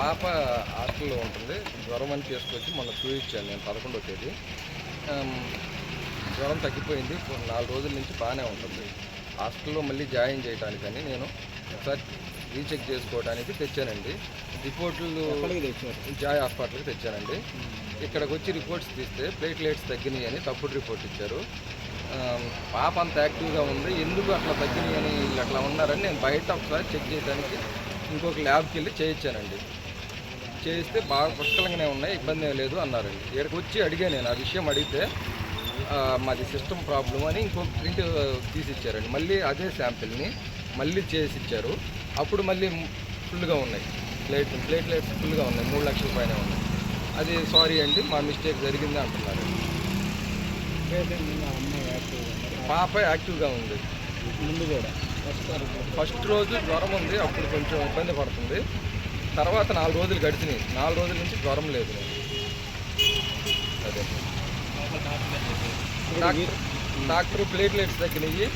పాప హాస్టల్లో ఉంటుంది. జ్వరం అని తీసుకొచ్చి మొన్న చూపించాను నేను పదకొండో తేదీ. జ్వరం తగ్గిపోయింది. కొన్ని నాలుగు రోజుల నుంచి బాగానే ఉంటుంది. హాస్టల్లో మళ్ళీ జాయిన్ చేయడానికని నేను ఒకసారి రీచెక్ చేసుకోవడానికి తెచ్చానండి. రిపోర్ట్లు జాయ్ హాస్పిటల్కి తెచ్చానండి. ఇక్కడికి వచ్చి రిపోర్ట్స్ తీస్తే ప్లేట్లెట్స్ తగ్గినాయి అని తప్పుడు రిపోర్ట్ ఇచ్చారు. పాప అంత యాక్టివ్గా ఉంది. ఎందుకు అట్లా తగ్గినాయి అని అట్లా ఉన్నారని నేను బయట ఒకసారి చెక్ చేయడానికి ఇంకొక ల్యాబ్కి వెళ్ళి చేయించానండి. చేయిస్తే బాగా పుష్కలంగానే ఉన్నాయి ఇబ్బంది ఏం లేదు అన్నారండి ఇక్కడికి వచ్చి అడిగాను నేను ఆ విషయం అడిగితే మాది సిస్టమ్ ప్రాబ్లం అని ఇంకొక ప్రింట్ తీసి ఇచ్చారండి మళ్ళీ అదే శాంపిల్ని మళ్ళీ చేసి ఇచ్చారు అప్పుడు మళ్ళీ ఫుల్గా ఉన్నాయి. ప్లేట్ ప్లేట్లెట్స్ ఫుల్గా ఉన్నాయి మూడు లక్షల పైన ఉన్నాయి. అది సారీ అండి మా మిస్టేక్ జరిగింది అంటున్నారు. పాప యాక్టివ్గా ఉంది. ముందు కూడా. ఫస్ట్ రోజు జ్వరం ఉంది అప్పుడు కొంచెం ఇబ్బంది పడుతుంది. తర్వాత నాలుగు రోజులు గడిచినాయి. నాలుగు రోజుల నుంచి జ్వరం లేదు. అదే. డాక్టర్ డాక్టర్ ప్లేట్లెట్స్ తగ్గినాయి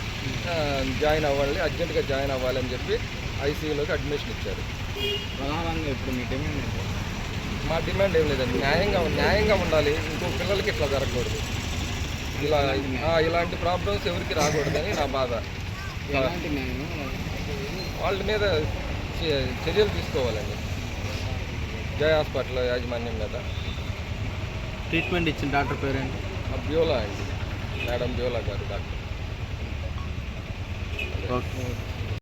ఆ, జాయిన్ అవ్వాలి అర్జెంటుగా జాయిన్ అవ్వాలని చెప్పి ఐసీయూలోకి అడ్మిషన్ ఇచ్చారు. ప్రధానంగా ఇప్పుడు మీ డిమాండ్ ఏంటి? మా డిమాండ్ ఏం లేదండి. న్యాయంగా న్యాయంగా ఉండాలి. ఇంకో పిల్లలకి ఇట్లా జరగకూడదు. ఇలా ఇలాంటి ప్రాబ్లమ్స్ ఎవరికి రాకూడదని నా బాధ. వాళ్ళ మీద చర్యలు తీసుకోవాలండి. జయ హాస్పిటల్ యాజమాన్యం మీద. ట్రీట్మెంట్ ఇచ్చిన డాక్టర్ పేరేంటి? బ్యూలా అండి. మేడం బ్యూలా గారు డాక్టర్. ఓకే.